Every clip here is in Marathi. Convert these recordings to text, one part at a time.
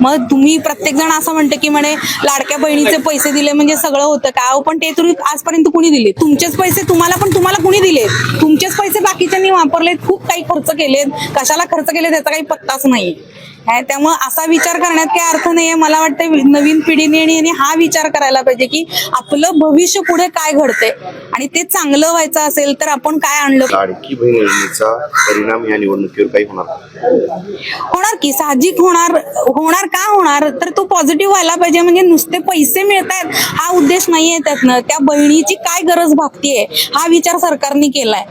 मग तुम्ही प्रत्येक जण असं म्हणते की म्हणे लाडक्या बहिणीचे पैसे दिले म्हणजे सगळं होतं का? अहो पण ते तुम्ही आजपर्यंत कुणी दिले? तुमचेच पैसे तुम्हाला पण तुम्हाला कुणी दिले? तुमचेच पैसे बाकीच्यांनी वापरलेत खूप काही खर्च केलेत. कशाला खर्च केले त्याचा काही पत्ताच नाही. आहे. त्यामुळे असा विचार करण्यात काही अर्थ नाहीये. मला वाटतं नवीन पिढीने आणि हा विचार करायला पाहिजे की आपलं भविष्य पुढे काय घडतंय? आणि ते चांगलं व्हायचं असेल तर आपण काय आणलं? लाडकी बहीण योजनेचा परिणाम या निवडणुकीवर काही होणार. होणार की? साहजिक होणार होणार का होणार? तर तो पॉझिटिव्ह व्हायला पाहिजे. म्हणजे नुसते पैसे मिळतायत. हा उद्देश नाहीये त्यातनं. त्या बहिणीची काय गरज भागतीये? हा विचार सरकारने केलाय.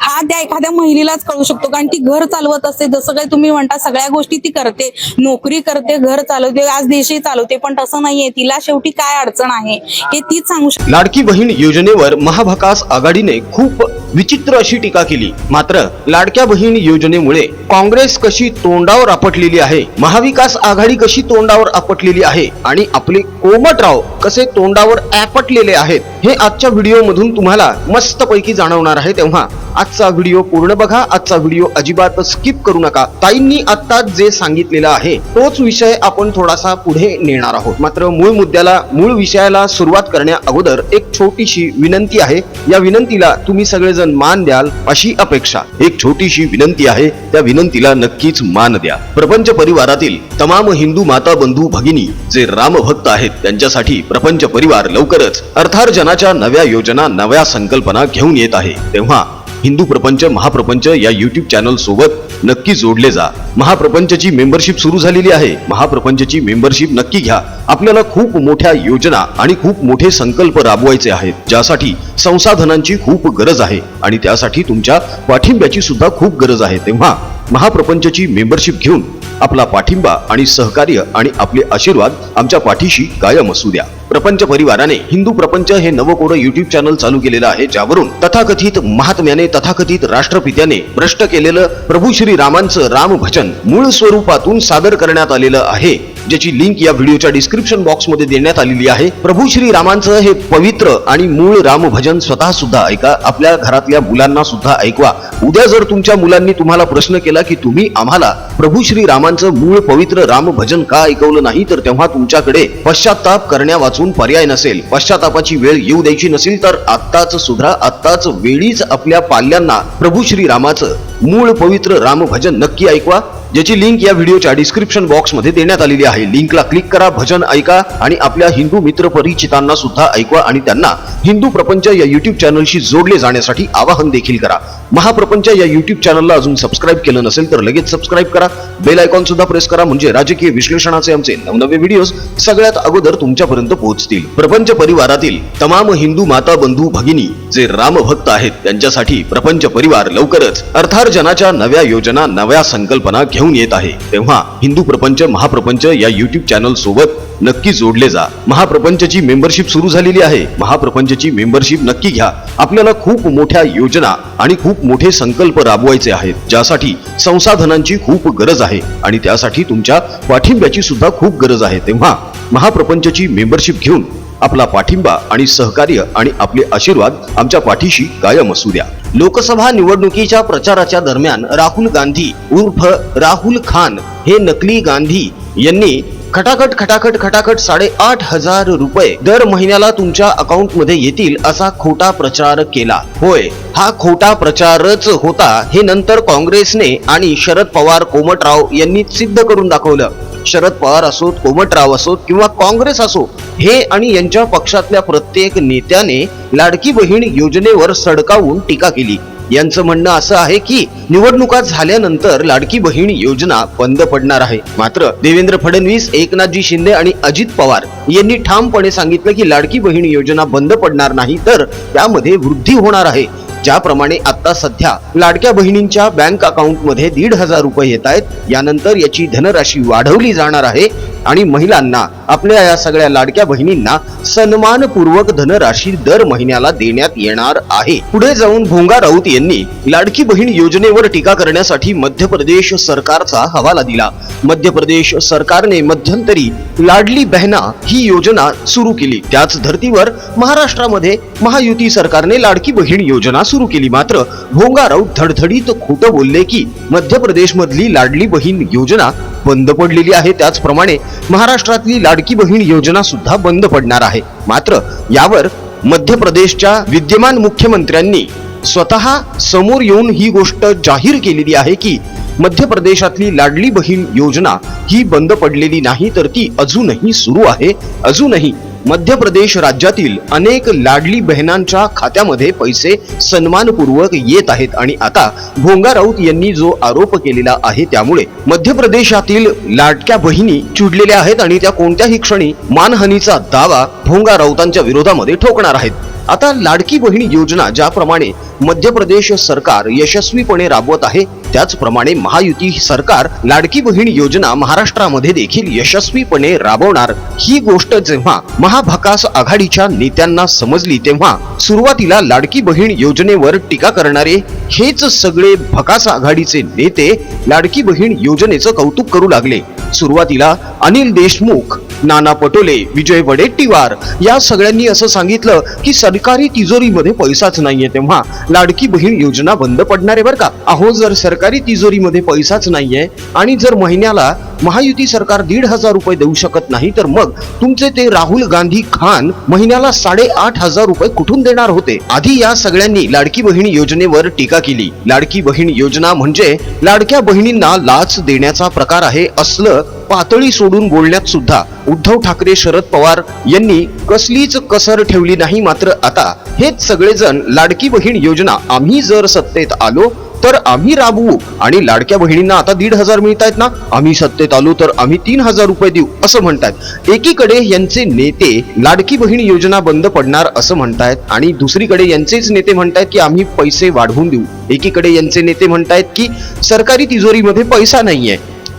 हा त्या एखाद्या महिलेलाच कळू शकतो. कारण ती घर चालवत असते. जसं काही तुम्ही म्हणता सगळ्या गोष्टी ती करते. नोकरी करते घर चालवते आज देशही चालवते. पण तसं नाहीये. तिला शेवटी काय अडचण आहे हे तीच सांगू शकते. लाडकी बहीण योजनेवर महाभकास आघाडीने खूप विचित्र अशी टीका केली. मात्र लाडक्या बहीण योजनेमुळे काँग्रेस कशी तोंडावर आपटलेली आहे महाविकास आघाडी कशी तोंडावर आपटलेली आहे आणि आपले कोमटराव कसे तोंडावर आपटलेले आहेत हे आजच्या व्हिडिओ मधून तुम्हाला मस्त पैकी जाणवणार आहे तेव्हा. आजचा व्हिडिओ पूर्ण बघा. आजचा व्हिडिओ अजिबात स्किप करू नका. ताईंनी आता जे सांगितलेलं आहे तोच विषय आपण थोडासा पुढे नेणार आहोत. मात्र मूळ मुद्द्याला मूळ विषयाला सुरुवात करण्या अगोदर एक छोटीशी विनंती आहे. या विनंतीला तुम्ही सगळेजण मान द्याल अशी अपेक्षा. एक छोटीशी विनंती आहे. त्या विनंतीला नक्कीच मान द्या. प्रपंच परिवारातील तमाम हिंदू माता बंधू भगिनी जे रामभक्त आहेत त्यांच्यासाठी प्रपंच परिवार लवकरच अर्थार्जनाच्या नव्या योजना नव्या संकल्पना घेऊन येत आहे. तेव्हा हिंदू प्रपंच महाप्रपंच या युट्यूब चॅनल सोबत नक्की जोडले जा. महाप्रपंचची मेंबरशिप सुरू झालेली आहे. महाप्रपंचची मेंबरशिप नक्की घ्या. आपल्याला खूप मोठ्या योजना आणि खूप मोठे संकल्प राबवायचे आहेत. ज्यासाठी संसाधनांची खूप गरज आहे आणि त्यासाठी तुमच्या पाठिंब्याची सुद्धा खूप गरज आहे. तेव्हा महाप्रपंचची मेंबरशिप घेऊन आपला पाठिंबा आणि सहकार्य आणि आपले आशीर्वाद आमच्या पाठीशी कायम असू द्या. प्रपंच परिवाराने हिंदू प्रपंच हे नवकोड युट्यूब चॅनल चालू केलेलं आहे ज्यावरून तथाकथित महात्म्याने तथाकथित राष्ट्रपित्याने भ्रष्ट केलेलं प्रभू श्री रामांचं राम भजन मूळ स्वरूपातून सादर करण्यात आलेलं आहे ज्याची लिंक या व्हिडिओच्या डिस्क्रिप्शन बॉक्समध्ये देण्यात आलेली आहे. प्रभू श्री रामांचं हे पवित्र आणि मूळ राम भजन स्वतः सुद्धा ऐका आपल्या घरातल्या मुलांना सुद्धा ऐकवा. उद्या जर तुमच्या मुलांनी तुम्हाला प्रश्न केला की तुम्ही आम्हाला प्रभू श्री रामांचं मूळ पवित्र राम भजन का ऐकवलं नाही तर तेव्हा तुमच्याकडे पश्चाताप करण्या वाचून पर्याय नसेल पश्चातापाची वेळ येऊ द्यायची नसेल तर आत्ताच सुधरा आत्ताच वेळीच आपल्या पाल्यांना प्रभू श्री रामाचं मूळ पवित्र रामभजन नक्की ऐकवा. ज्याची लिंक या व्हिडिओच्या डिस्क्रिप्शन बॉक्समध्ये देण्यात आलेली आहे. लिंकला क्लिक करा भजन ऐका आणि आपल्या हिंदू मित्र परिचितांना सुद्धा ऐकवा आणि त्यांना हिंदू प्रपंच या युट्यूब चॅनलशी जोडले जाण्यासाठी आवाहन देखील करा. महाप्रपंच या युट्यूब चॅनलला अजून सबस्क्राईब केलं नसेल तर लगेच सबस्क्राईब करा. बेल आयकॉन सुद्धा प्रेस करा म्हणजे राजकीय विश्लेषणाचे आमचे नवनवे व्हिडिओज सगळ्यात अगोदर तुमच्यापर्यंत पोहोचतील. प्रपंच परिवारातील तमाम हिंदू माता बंधू भगिनी जे रामभक्त आहेत त्यांच्यासाठी प्रपंच परिवार लवकरच अर्थार्जनाच्या नव्या योजना नव्या संकल्पना घेऊन येत आहे. तेव्हा हिंदू प्रपंच महाप्रपंच या युट्यूब चॅनल सोबत नक्की जोडले जा. महाप्रपंचची मेंबरशिप सुरू झालेली आहे. महाप्रपंचची मेंबरशिप नक्की घ्या. आपल्याला खूप मोठ्या योजना आणि खूप मोठे संकल्प राबवायचे आहेत. ज्यासाठी संसाधनांची खूप गरज आहे आणि त्यासाठी तुमच्या पाठिंब्याची सुद्धा खूप गरज आहे. तेव्हा महाप्रपंचची मेंबरशिप घेऊन आपला पाठिंबा आणि सहकार्य आणि आपले आशीर्वाद आमच्या पाठीशी कायम असू द्या. लोकसभा निवडणुकीच्या प्रचाराच्या दरम्यान राहुल गांधी उर्फ राहुल खान हे नकली गांधी यांनी खटाखट खटाखट खटाखट साडेआठ हजार रुपये दर महिन्याला तुमच्या अकाउंटमध्ये येतील असा खोटा प्रचार केला. होय हा खोटा प्रचारच होता हे नंतर काँग्रेसने आणि शरद पवार कोमटराव यांनी सिद्ध करून दाखवलं. शरद पवार असोत कोमटराव असोत किंवा काँग्रेस असो हे आणि यांच्या पक्षातल्या प्रत्येक नेत्याने लाडकी बहीण योजनेवर सडकावून टीका केली. यांचं म्हणणं असं आहे की निवडणुका झाल्यानंतर लाडकी बहीण योजना बंद पडणार आहे. मात्र देवेंद्र फडणवीस एकनाथजी शिंदे आणि अजित पवार यांनी ठामपणे सांगितलं की लाडकी बहीण योजना बंद पडणार नाही तर त्यामध्ये वृद्धी होणार आहे. ज्याप्रमाणे आता सध्या लाडक्या बहिणींच्या बँक अकाउंटमध्ये दीड हजार रुपये येत आहेत यानंतर याची धनराशी वाढवली जाणार आहे आणि महिलांना आपल्या या सगळ्या लाडक्या बहिणींना सन्मानपूर्वक धनराशी दर महिन्याला देण्यात येणार आहे. पुढे जाऊन भोंगा राऊत यांनी लाडकी बहीण योजनेवर टीका करण्यासाठी मध्य प्रदेश सरकारचा हवाला दिला. मध्य प्रदेश सरकारने मध्यंतरी लाडली बहना ही योजना सुरू केली. त्याच धर्तीवर महाराष्ट्रामध्ये महायुती सरकारने लाडकी बहीण योजना सुरू केली. मात्र भोंगा राऊत धडधडीत खोटं बोलले की मध्य प्रदेश मधली लाडली बहीण योजना बंद पडलेली आहे. त्याचप्रमाणे महाराष्ट्रातली लाडकी बहीण योजना सुद्धा बंद पडणार आहे. मात्र यावर मध्य प्रदेशच्या विद्यमान मुख्यमंत्र्यांनी स्वतः समोर येऊन ही गोष्ट जाहीर केलेली आहे की मध्य प्रदेशातली लाडली बहीण योजना ही बंद पडलेली नाही तर ती अजूनही सुरू आहे. अजूनही मध्य प्रदेश राज्यातील अनेक लाडली बहिणांच्या खात्यामध्ये पैसे सन्मानपूर्वक येत आहेत आणि आता भोंगा राऊत यांनी जो आरोप केलेला आहे त्यामुळे मध्य प्रदेशातील लाडक्या बहिणी चिडलेल्या आहेत आणि त्या कोणत्याही क्षणी मानहानीचा दावा भोंगा राऊतांच्या विरोधामध्ये ठोकणार आहेत. आता लाडकी बहीण योजना ज्याप्रमाणे मध्य प्रदेश सरकार यशस्वीपणे राबवत आहे त्याचप्रमाणे महायुती सरकार लाडकी बहीण योजना महाराष्ट्रामध्ये देखील यशस्वीपणे राबवणार ही गोष्ट जेव्हा महाभकास आघाडीच्या नेत्यांना समजली तेव्हा सुरुवातीला लाडकी बहीण योजनेवर टीका करणारे हेच सगळे भकास आघाडीचे नेते लाडकी बहीण योजनेचं कौतुक करू लागले. सुरुवातीला अनिल देशमुख नाना पटोले विजय वडेट्टीवार या सगळ्यांनी असं सांगितलं की सरकारी तिजोरीमध्ये पैसाच नाहीये तेव्हा लाडकी बहीण योजना बंद पडणार आहे बरं का? अहो जर सरकारी तिजोरीमध्ये पैसाच नाहीये आणि जर महिन्याला महायुती सरकार दीड हजार रुपये देऊ शकत नाही तर मग तुमचे ते राहुल गांधी खान महिन्याला साडेआठ हजार रुपये कुठून देणार होते? आधी या सगळ्यांनी लाडकी बहीण योजनेवर टीका केली. लाडकी बहीण योजना म्हणजे लाडक्या बहिणींना लाच देण्याचा प्रकार आहे असलं पातळी सोडून बोलण्यात सुद्धा. उद्धव ठाकरे शरद पवार यांनी कसलीच कसर ठेवली नाही मात्र आता. हेच सगळेजण लाडकी बहीण योजना आम्ही जर सत्तेत आलो तर आम्ही राबवू. आणि लाडक्या बहिणींना आता दीड हजार मिळत आहेत ना? आम्ही सत्तेत आलो तर आम्ही तीन हजार रुपये देऊ असं म्हणतात एकीकडे यांचे नेते लाडकी बहीण योजना बंद पडणार असं म्हणतायत. आणि दुसरीकडे यांचेच नेते म्हणतायत की आम्ही पैसे वाढवून देऊ. एकीकडे यांचे नेते म्हणतायत की सरकारी तिजोरीमध्ये पैसा नाहीये.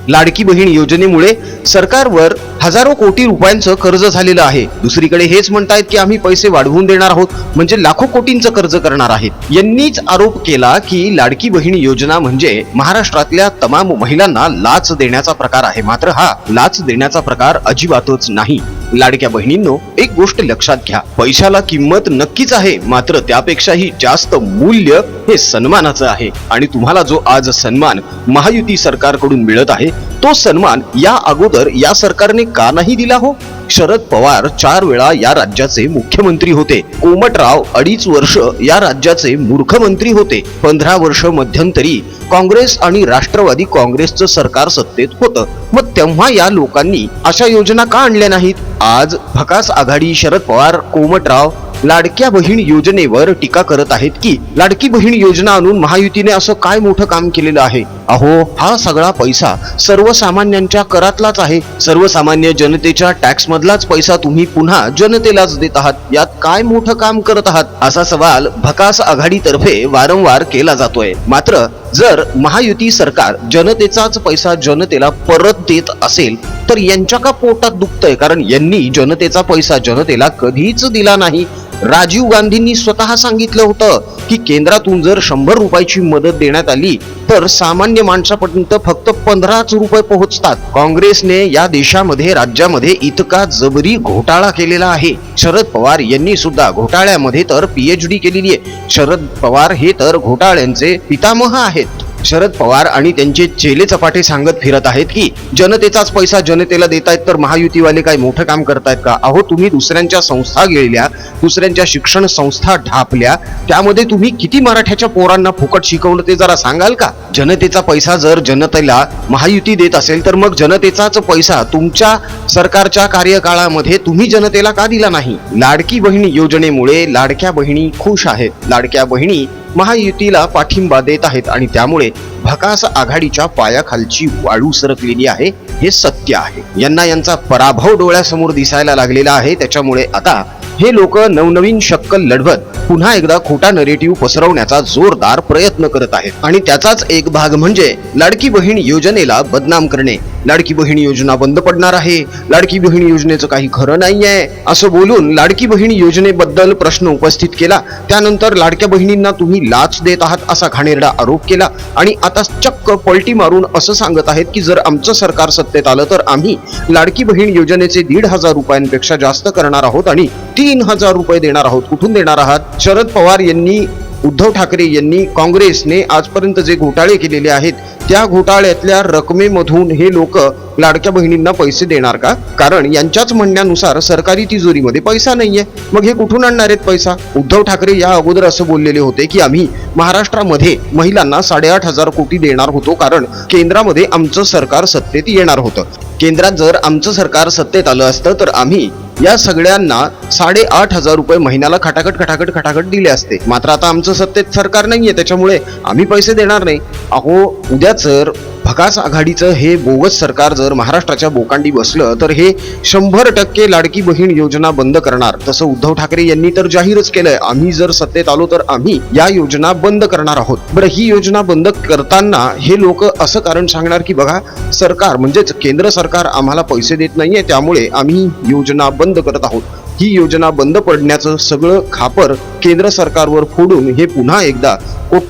लाडकी बहीण योजनेमुळे सरकारवर हजारो कोटी रुपयांचं कर्ज झालेलं आहे. दुसरीकडे हेच म्हणतायत की आम्ही पैसे वाढवून देणार आहोत म्हणजे लाखो कोटींचं कर्ज करणार आहेत. यांनीच आरोप केला की लाडकी बहीण योजना म्हणजे महाराष्ट्रातल्या तमाम महिलांना लाच देण्याचा प्रकार आहे. मात्र हा लाच देण्याचा प्रकार अजिबातच नाही. लाडक्या बहिणींनो एक गोष्ट लक्षात घ्या. पैशाला किंमत नक्कीच आहे मात्र त्यापेक्षाही जास्त मूल्य हे सन्मानाचं आहे. आणि तुम्हाला जो आज सन्मान महायुती सरकारकडून मिळत आहे तो सन्मान या अगोदर या सरकारने का नाही दिला हो? शरद पवार चार वेळा या राज्याचे मुख्यमंत्री होते. कोमटराव अडीच वर्ष या राज्याचे मूर्खमंत्री होते. पंधरा वर्ष मध्यंतरी काँग्रेस आणि राष्ट्रवादी काँग्रेसचं सरकार सत्तेत होतं. मग तेव्हा या लोकांनी अशा योजना का आणल्या नाहीत? आज भकास आघाडी शरद पवार कोमटराव लाडक्या बहीण योजनेवर टीका करत आहेत की लाडकी बहीण योजना आणून महायुतीने असं काय मोठं काम केलेलं आहे? अहो हा सगळा पैसा सर्वसामान्यांच्या करातलाच आहे. सर्वसामान्य जनतेच्या टॅक्स मधलाच पैसा तुम्ही पुन्हा जनतेलाच देत आहात. यात काय मोठं काम करत आहात? असा सवाल भकास आघाडीतर्फे वारंवार केला जातोय. मात्र जर महायुती सरकार जनतेचाच पैसा जनतेला परत देत असेल तर यांच्या का पोटात दुखतंय? कारण यांनी जनतेचा पैसा जनतेला कधीच दिला नाही. राजीव गांधींनी स्वतः सांगितलं होतं की केंद्रातून जर शंभर रुपयाची मदत देण्यात आली तर सामान्य माणसापर्यंत फक्त पंधराच रुपये पोहोचतात. काँग्रेसने या देशामध्ये राज्यामध्ये इतका जबरी घोटाळा केलेला आहे. शरद पवार यांनी सुद्धा घोटाळ्यामध्ये तर पीएचडी केलेली आहे. शरद पवार हे तर घोटाळ्यांचे पितामह आहेत. शरद पवार आणि त्यांचे चेले चपाटे सांगत फिरत आहेत की जनतेचाच पैसा जनतेला देतायत तर महायुतीवाले काय मोठं काम करतायत का? अहो तुम्ही दुसऱ्यांच्या संस्था गेलेल्या दुसऱ्यांच्या शिक्षण संस्था ढापल्या त्यामध्ये तुम्ही किती मराठ्याच्या पोरांना फुकट शिकवलं ते जरा सांगाल का? जनतेचा पैसा जर जनतेला महायुती देत असेल तर मग जनतेचाच पैसा तुमच्या सरकारच्या कार्यकाळामध्ये तुम्ही जनतेला का दिला नाही? लाडकी बहिणी योजनेमुळे लाडक्या बहिणी खुश आहेत. लाडक्या बहिणी महायुतीला पाठिंबा देत आहेत आणि त्यामुळे भकास आघाडीच्या पायाखालची वाळू सरकलेली आहे हे सत्य आहे. यांना यांचा पराभव डोळ्यासमोर दिसायला लागलेला आहे. त्याच्यामुळे आता हे लोक नवनवीन शक्कल लढवत पुन्हा एकदा खोटा नरेटिव्ह पसरवण्याचा जोरदार प्रयत्न करत आहेत. आणि त्याचाच एक भाग म्हणजे लाडकी बहीण योजनेला बदनाम करणे. लाडकी बहीण योजना बंद पडणार आहे. लाडकी बहीण योजनेचं काही खरं नाही आहे असं बोलून लाडकी बहीण योजनेबद्दल प्रश्न उपस्थित केला. त्यानंतर लाडक्या बहिणींना तुम्ही लाच देत आहात असा घाणेरडा आरोप केला. आणि आता चक्क पलटी मारून असं सांगत आहेत की जर आमचं सरकार सत्तेत आलं तर आम्ही लाडकी बहीण योजनेचे दीड हजार रुपयांपेक्षा जास्त करणार आहोत आणि तीन हजार रुपये देणार आहोत. कुठून देणार आहात? शरद पवार यांनी उद्धव ठाकरे यांनी काँग्रेसने आजपर्यंत जे घोटाळे केलेले आहेत त्या घोटाळ्यातल्या रकमेमधून हे लोक लाडक्या बहिणींना पैसे देणार का? कारण यांच्याच म्हणण्यानुसार सरकारी तिजोरीमध्ये पैसा नाहीये. मग हे कुठून आणणार आहेत पैसा? उद्धव ठाकरे या अगोदर असं बोललेले होते की आम्ही महाराष्ट्रामध्ये महिलांना साडेआठ हजार कोटी देणार होतो कारण केंद्रामध्ये आमचं सरकार सत्तेत येणार होतं. केंद्रात जर आमचं सरकार सत्तेत आलं असतं तर आम्ही या सगळ्यांना साडेआठ हजार रुपये महिन्याला खटाखट खटाखट खटाखट दिले असते. मात्र आता आमचं सत्तेत सरकार नाहीये त्याच्यामुळे आम्ही पैसे देणार नाही. अहो उद्या जर भकास आघाडीचं हे बोगस सरकार जर महाराष्ट्राच्या बोकांडी बसलं तर हे शंभर टक्के लाडकी बहीण योजना बंद करणार. तसं उद्धव ठाकरे यांनी तर जाहीरच केलंय आम्ही जर सत्तेत आलो तर आम्ही या योजना बंद करणार आहोत. बरं ही योजना बंद करताना हे लोक असं कारण सांगणार की बघा सरकार म्हणजेच केंद्र सरकार आम्हाला पैसे देत नाहीये त्यामुळे आम्ही योजना बंद करत आहोत. ही योजना बंद पडण्याचं सगळं खापर केंद्र सरकारवर फोडून हे पुन्हा एकदा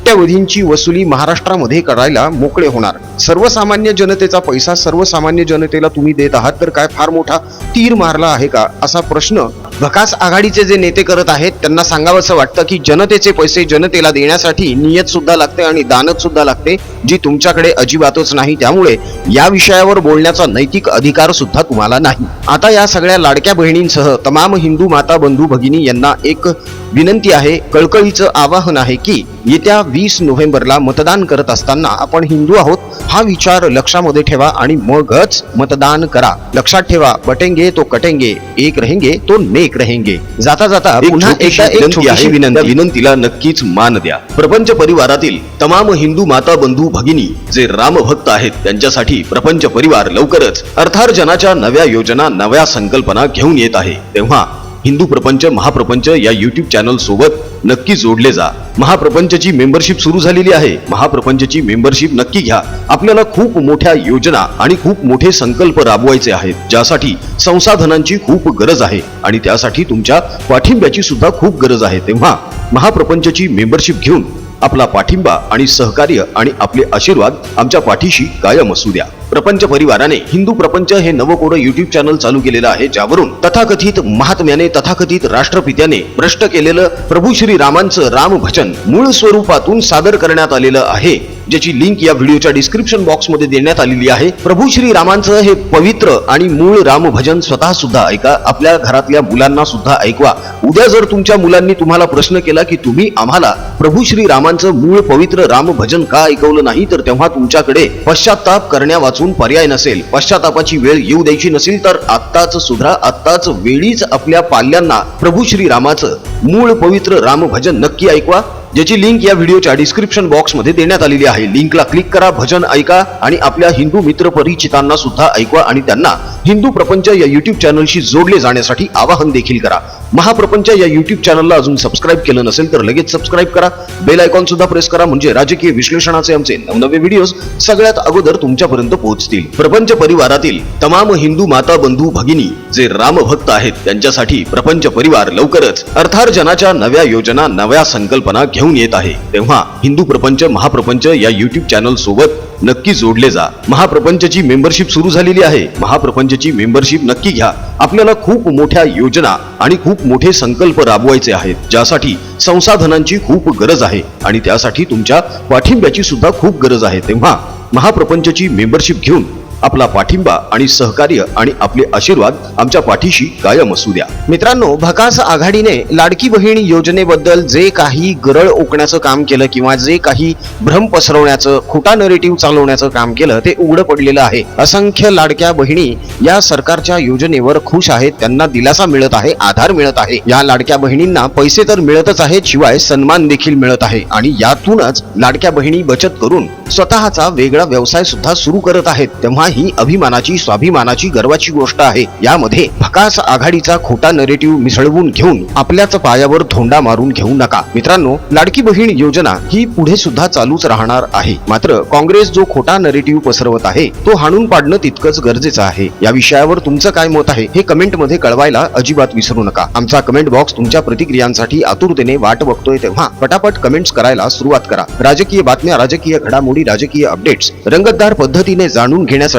कोट्यवधींची वसुली महाराष्ट्रामध्ये करायला मोकळे होणार. सर्वसामान्य जनतेचा पैसा सर्वसामान्य जनतेला तुम्ही देत आहात तर काय फार मोठा तीर मारला आहे का? असा प्रश्न भकास आघाडीचे जे नेते करत आहेत त्यांना सांगावंसं वाटतं की जनतेचे पैसे जनतेला देण्यासाठी नियत सुद्धा लागते आणि दानत सुद्धा लागते जी तुमच्याकडे अजिबातच नाही. त्यामुळे या विषयावर बोलण्याचा नैतिक अधिकार सुद्धा तुम्हाला नाही. आता या सगळ्या लाडक्या बहिणींसह तमाम हिंदू माता बंधू भगिनी यांना एक विनंती आहे कळकळीचं आवाहन आहे की येत्या वीस नोव्हेंबरला मतदान करत असताना आपण हिंदू आहोत हा विचार लक्षामध्ये ठेवा आणि मगच मतदान करा. लक्षात ठेवा बटेंगे तो कटेंगे एक रहेंगे तो नेक रहेंगे. जाता जाता पुन्हा एकदा एक छोटीशी विनंती. विनंतीला नक्कीच मान द्या. प्रपंच परिवारातील तमाम हिंदू माता बंधू भगिनी जे रामभक्त आहेत त्यांच्यासाठी प्रपंच परिवार लवकरच अर्थार्जनाच्या नव्या योजना नव्या संकल्पना घेऊन येत आहे. तेव्हा हिंदू प्रपंच महाप्रपंच या युट्यूब चॅनल सोबत नक्की जोडले जा. महाप्रपंचची मेंबरशिप सुरू झालेली आहे. महाप्रपंचची मेंबरशिप नक्की घ्या. आपल्याला खूप मोठ्या योजना आणि खूप मोठे संकल्प राबवायचे आहेत ज्यासाठी संसाधनांची खूप गरज आहे आणि त्यासाठी तुमच्या पाठिंब्याची सुद्धा खूप गरज आहे. तेव्हा महाप्रपंचची मेंबरशिप घेऊन आपला पाठिंबा आणि सहकार्य आणि आपले आशीर्वाद आमच्या पाठीशी कायम असू द्या. प्रपंच परिवाराने हिंदू प्रपंच हे नवकोरं युट्यूब चॅनल चालू केलेलं आहे ज्यावरून तथाकथित महात्म्याने तथाकथित राष्ट्रपित्याने भ्रष्ट केलेलं प्रभू श्री रामांचं राम भजन मूळ स्वरूपातून सादर करण्यात आलेलं आहे. ज्याची लिंक या व्हिडिओच्या डिस्क्रिप्शन बॉक्समध्ये देण्यात आलेली आहे. प्रभू श्री रामांचं हे पवित्र आणि मूळ राम भजन स्वतः सुद्धा ऐका. आपल्या घरातल्या मुलांना सुद्धा ऐकवा. उद्या जर तुमच्या मुलांनी तुम्हाला प्रश्न केला की तुम्ही आम्हाला प्रभू श्री रामांचं मूळ पवित्र राम भजन का ऐकवलं नाही तर तेव्हा तुमच्याकडे पश्चाताप करण्या वाचून पर्याय नसेल. पश्चातापाची वेळ येऊ द्यायची नसेल तर आत्ताच सुधरा. आत्ताच वेळीच आपल्या पाल्यांना प्रभू श्री रामाचं मूळ पवित्र राम भजन नक्की ऐकवा. ज्याची लिंक या व्हिडिओच्या डिस्क्रिप्शन बॉक्समध्ये देण्यात आलेली आहे. लिंकला क्लिक करा भजन ऐका आणि आपल्या हिंदू मित्र परिचितांना सुद्धा ऐकवा आणि त्यांना हिंदू प्रपंच या युट्यूब चॅनलशी जोडले जाण्यासाठी आवाहन देखील करा. महाप्रपंच या युट्यूब चॅनलला अजून सबस्क्राईब केलं नसेल तर लगेच सबस्क्राईब करा. बेल आयकॉन सुद्धा प्रेस करा म्हणजे राजकीय विश्लेषणाचे आमचे नवनवे व्हिडिओज सगळ्यात अगोदर तुमच्यापर्यंत पोहोचतील. प्रपंच परिवारातील तमाम हिंदू माता बंधू भगिनी जे रामभक्त आहेत त्यांच्यासाठी प्रपंच परिवार लवकरच अर्थार्जनाच्या नव्या योजना नव्या संकल्पना घेऊन येत आहे. तेव्हा हिंदू प्रपंच महाप्रपंच या युट्यूब चॅनल सोबत नक्की जोडले जा. महाप्रपंचची मेंबरशिप सुरू झालेली आहे. महाप्रपंचची मेंबरशिप नक्की घ्या. आपल्याला खूप मोठ्या योजना आणि खूप मोठे संकल्प राबवायचे आहेत. ज्यासाठी संसाधनांची खूप गरज आहे आणि त्यासाठी तुमच्या पाठिंब्याची सुद्धा खूप गरज आहे. तेव्हा महाप्रपंचची मेंबरशिप घेऊन आपला पाठिंबा आणि सहकार्य आणि आपले आशीर्वाद आमच्या पाठीशी कायम असू द्या. मित्रांनो भकास आघाडीने लाडकी बहीण योजनेबद्दल जे काही गरळ ओकण्याचं काम केलं किंवा जे काही भ्रम पसरवण्याचं खोटा नरेटिव्ह चालवण्याचं काम केलं ते उघडं पडलेलं आहे. असंख्य लाडक्या बहिणी या सरकारच्या योजनेवर खुश आहेत त्यांना दिलासा मिळत आहे आधार मिळत आहे. या लाडक्या बहिणींना पैसे तर मिळतच आहेत शिवाय सन्मान देखील मिळत आहे. आणि यातूनच लाडक्या बहिणी बचत करून स्वतःचा वेगळा व्यवसाय सुद्धा सुरू करत आहेत. तेव्हा ही अभिमानाची स्वाभिमानाची गर्वाची गोष्ट आहे. यामध्ये भकास आघाडीचा खोटा नरेटिव्ह मिसळवून घेऊन आपल्याच पायावर धोंडा मारून घेऊ नका. मित्रांनो लाडकी बहीण योजना ही पुढे सुद्धा चालूच राहणार आहे. मात्र काँग्रेस जो खोटा नरेटिव्ह पसरवत आहे तो हाणून पाडणं तितकंच गरजेचं आहे. या विषयावर तुमचं काय मत आहे हे कमेंटमध्ये कळवायला अजिबात विसरू नका. आमचा कमेंट बॉक्स तुमच्या प्रतिक्रियांसाठी आतुरतेने वाट बघतोय तेव्हा पटापट कमेंट्स करायला सुरुवात करा. राजकीय बातम्या राजकीय घडामोडी राजकीय अपडेट्स रंगतदार पद्धतीने जाणून घेण्यासाठी